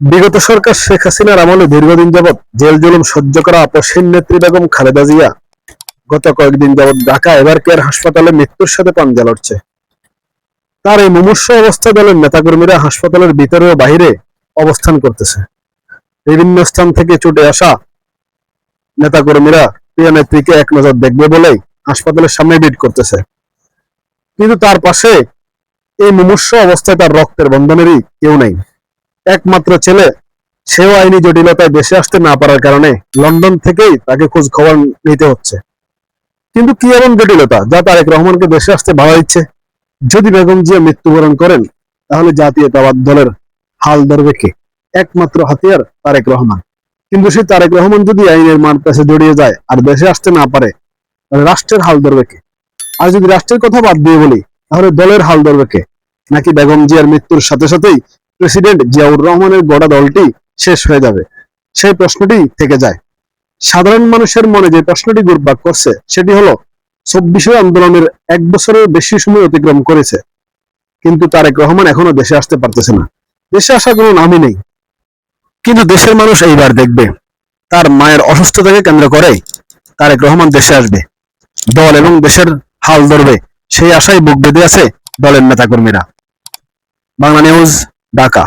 বিগত সরকার শেখ হাসিনার আমলে দীর্ঘদিন যাবৎ জেল জুলুম সহ্য করা আপসীন নেত্রী বেগম খালেদা জিয়া গত কয়েকদিন যাবৎ ঢাকা এবার কেয়ার হাসপাতালে মৃত্যুর সাথে পাঞ্জা লড়ছে। তার এই মুমূর্ষ অবস্থা দলের নেতাকর্মীরা হাসপাতালের ভিতরে ও বাহিরে অবস্থান করতেছে। বিভিন্ন স্থান থেকে ছুটে আসা নেতাকর্মীরা প্রিয় নেত্রীকে এক নজর দেখবে বলেই হাসপাতালের সামনে ভিড় করতেছে। কিন্তু তার পাশে এই মুমূর্ষ অবস্থায় তার রক্তের বন্ধনেরই কেউ নেই। একমাত্র ছেলে, সেও আইনি জটিলতায় দেশে আসতে না পারার কারণে লন্ডন থেকেই তাকে খোঁজ খবর নিতে হচ্ছে। কিন্তু কি এমন জটিলতা যা তারেক রহমানকে দেশে আসতে বাধা দিচ্ছে? যদি বেগম জিয়া মৃত্যুবরণ করেন, তাহলে জাতীয়তাবাদ দলের হাল ধরবে কে? একমাত্র হাতিয়ার তারেক রহমান। কিন্তু সেই তারেক রহমান যদি আইনের মান পেছে জড়িয়ে যায় আর দেশে আসতে না পারে, তাহলে রাষ্ট্রের হাল ধরবে কে? আর যদি রাষ্ট্রের কথা বাদ দিয়ে বলি, তাহলে দলের হাল ধরবে কে? নাকি বেগম জিয়ার মৃত্যুর সাথে সাথেই প্রেসিডেন্ট জিয়াউর রহমানের গোটা দলটি শেষ হয়ে যাবে। সেই প্রশ্নটি থেকে যায়। সাধারণ মানুষের মনে যে প্রশ্নটি ঘুরপাক করছে, সেটি হলো চব্বিশের আন্দোলনের এক বছরের বেশি সময় অতিক্রম করেছে। কিন্তু তারেক রহমান এখনও দেশে আসতে পারতেছে না। দেশে আসার কোনো নামই নেই। কিন্তু দেশের মানুষ এইবার দেখবে, তার মায়ের অসুস্থতাকে কেন্দ্র করে তারেক রহমান দেশে আসবে। দল এবং দেশের হাল ধরবে, সেই আশায় বুক বেঁধে আছে দলের নেতাকর্মীরা। বাংলা নিউজ ঢাকা